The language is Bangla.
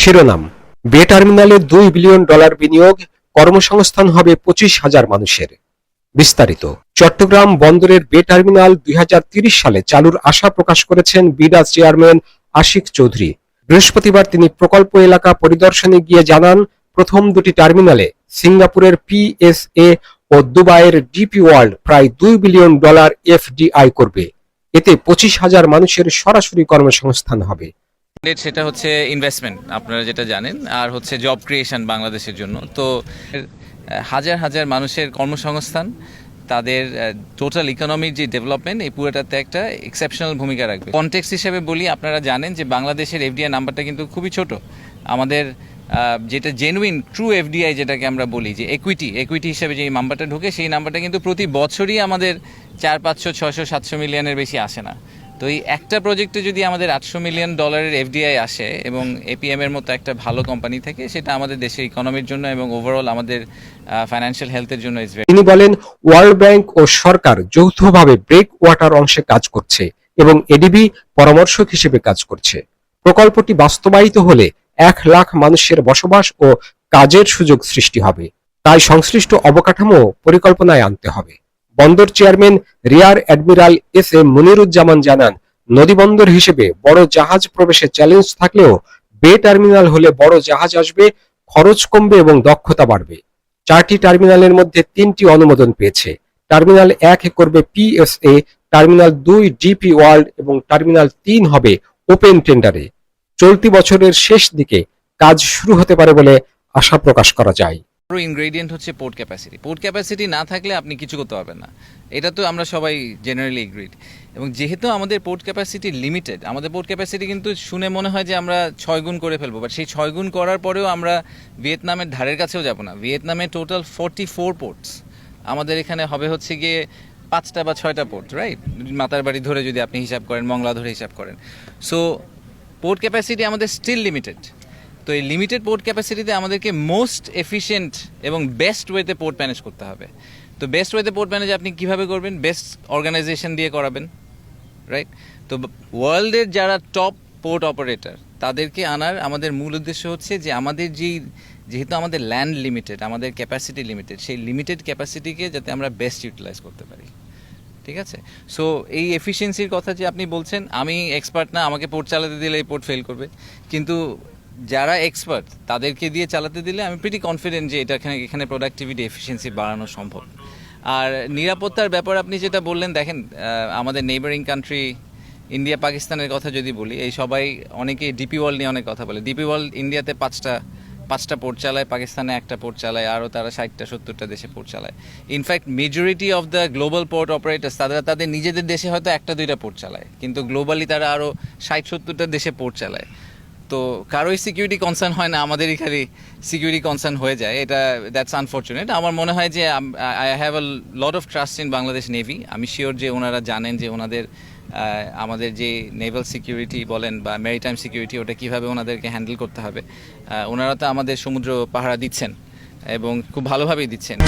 শিরোনাম। বে টার্মিনালে দুই বিলিয়ন ডলার বিনিয়োগ, কর্মসংস্থান হবে পঁচিশ হাজার মানুষের। বিস্তারিত। চট্টগ্রাম বন্দরের বে টার্মিনাল দুই সালে চালুর আশা প্রকাশ করেছেন বিডা চেয়ারম্যান আশিক চৌধুরী। বৃহস্পতিবার তিনি প্রকল্প এলাকা পরিদর্শনে গিয়ে জানান, প্রথম দুটি টার্মিনালে সিঙ্গাপুরের পিএসএ ও দুবাইয়ের ডিপি ওয়ার্ল্ড প্রায় দুই বিলিয়ন ডলার এফডিআই করবে। এতে পঁচিশ হাজার মানুষের সরাসরি কর্মসংস্থান হবে। সেটা হচ্ছে ইনভেস্টমেন্ট আপনারা যেটা জানেন, আর হচ্ছে জব ক্রিয়েশন বাংলাদেশের জন্য। তো, হাজার হাজার মানুষের কর্মসংস্থান, তাদের টোটাল ইকোনমির যে ডেভেলপমেন্ট এই পুরোটাতে একটা এক্সেপশনাল ভূমিকা রাখবে। কনটেক্সট হিসেবে বলি, আপনারা জানেন যে বাংলাদেশের এফডিআই নাম্বারটা কিন্তু খুবই ছোট। আমাদের যেটা জেনুইন ট্রু এফডিআই যেটাকে আমরা বলি, যে একুইটি একুইটি হিসেবে যে নাম্বারটা ঢোকে, সেই নাম্বারটা কিন্তু প্রতি বছরই আমাদের চার, পাঁচশো, ছয়শো, সাতশো মিলিয়নের বেশি আসে না। তো এই একটা প্রজেক্টে যদি আমাদের আটশো মিলিয়ন ডলারের এফডিআই আসে এবং এপিএম এর মতো একটা ভালো কোম্পানি থেকে, সেটা আমাদের দেশের ইকোনমির জন্য এবং ওভারঅল আমাদের ফাইন্যান্সিয়াল হেলথের জন্য তিনি বলেন ওয়ার্ল্ড ব্যাংক ও সরকার যৌথভাবে ব্রেক ওয়াটার অংশে কাজ করছে এবং এডিবি পরামর্শক হিসেবে কাজ করছে। প্রকল্পটি বাস্তবায়িত হলে এক লাখ মানুষের বসবাস ও কাজের সুযোগ সৃষ্টি হবে। তাই সংশ্লিষ্ট অবকাঠামো পরিকল্পনায় আনতে হবে। বন্দর chairman rear admiral S M Moniruzzaman জানান নদীবন্দর হিসেবে বড় জাহাজ প্রবেশে চ্যালেঞ্জ থাকলেও বে টার্মিনাল হলে বড় জাহাজ আসবে, খরচ কমবে এবং দক্ষতা বাড়বে। চারটি টার্মিনালের মধ্যে তিনটি অনুমোদন পেয়েছে। টার্মিনাল এক করবে পিএসএ টার্মিনাল দুই ডিপি ওয়ার্ল্ড এবং টার্মিনাল তিন হবে ওপেন টেন্ডারে। চলতি বছরের শেষ দিকে কাজ শুরু হতে পারে বলে আশা প্রকাশ করা যায়। বড় ইনগ্রেডিয়েন্ট হচ্ছে পোর্ট ক্যাপাসিটি পোর্ট ক্যাপাসিটি না থাকলে আপনি কিছু করতে পারবেন না। এটা তো আমরা সবাই জেনারেলি এগ্রিড এবং যেহেতু আমাদের পোর্ট ক্যাপাসিটি লিমিটেড আমাদের পোর্ট ক্যাপাসিটি কিন্তু শুনে মনে হয় যে আমরা ছয় গুণ করে ফেলব। বাট সেই ছয় গুণ করার পরেও আমরা ভিয়েতনামের ধারের কাছেও যাব না। ভিয়েতনামে টোটাল ফোরটি ফোর পোর্টস আমাদের এখানে হবে হচ্ছে গিয়ে পাঁচটা বা ছয়টা পোর্ট রাইট মাতার বাড়ি ধরে যদি আপনি হিসাব করেন, মংলা ধরে হিসাব করেন। সো পোর্ট ক্যাপাসিটি আমাদের স্টিল লিমিটেড তো এই লিমিটেড পোর্ট ক্যাপাসিটিতে আমাদেরকে মোস্ট এফিশিয়েন্ট এবং বেস্ট ওয়েতে পোর্ট ম্যানেজ করতে হবে। তো বেস্ট ওয়েতে পোর্ট ম্যানেজ আপনি কীভাবে করবেন? বেস্ট অর্গানাইজেশন দিয়ে করাবেন রাইট তো ওয়ার্ল্ডের যারা টপ পোর্ট অপারেটর তাদেরকে আনার আমাদের মূল উদ্দেশ্য হচ্ছে যে আমাদের যেই, যেহেতু আমাদের ল্যান্ড লিমিটেড আমাদের ক্যাপাসিটি লিমিটেড সেই লিমিটেড ক্যাপাসিটিকে যাতে আমরা বেস্ট ইউটিলাইজ করতে পারি। ঠিক আছে? সো এই এফিসিয়েন্সির কথা যে আপনি বলছেন, আমি এক্সপার্ট না, আমাকে পোর্ট চালাতে দিলে এই পোর্ট ফেল করবে। কিন্তু যারা এক্সপার্ট তাদেরকে দিয়ে চালাতে দিলে আমি প্রিটি কনফিডেন্ট যে এটা এখানে এখানে প্রোডাক্টিভিটি এফিসিয়েন্সি বাড়ানো সম্ভব। আর নিরাপত্তার ব্যাপার আপনি যেটা বললেন, দেখেন আমাদের নেইবারিং কান্ট্রি ইন্ডিয়া পাকিস্তানের কথা যদি বলি, এই সবাই অনেকে ডিপি ওয়ার্ল্ড নিয়ে অনেক কথা বলে। ডিপি ওয়ার্ল্ড ইন্ডিয়াতে পাঁচটা পাঁচটা পোর্ট চালায় পাকিস্তানে একটা পোর্ট চালায়, আরও তারা ষাটটা, সত্তরটা দেশে পোর্ট চালায়। In fact majority of the global port operators তারা তাদের নিজেদের দেশে হয়তো একটা, দুইটা পোর্ট চালায়। কিন্তু গ্লোবালি তারা আরও ষাট, সত্তরটা দেশে পোর্ট চালায়। তো কারোই সিকিউরিটি কনসার্ন হয় না, আমাদেরই খালি সিকিউরিটি কনসার্ন হয়ে যায়। এটা দ্যাটস আনফর্চুনেট আমার মনে হয় যে I have a lot of trust in Bangladesh navy আমি শিওর যে ওনারা জানেন যে ওনাদের আমাদের যে নেভাল সিকিউরিটি বলেন বা মেরিটাইম সিকিউরিটি ওটা কীভাবে ওনাদেরকে হ্যান্ডেল করতে হবে। ওনারা তো আমাদের সমুদ্র পাহারা দিচ্ছেন এবং খুব ভালোভাবেই দিচ্ছেন।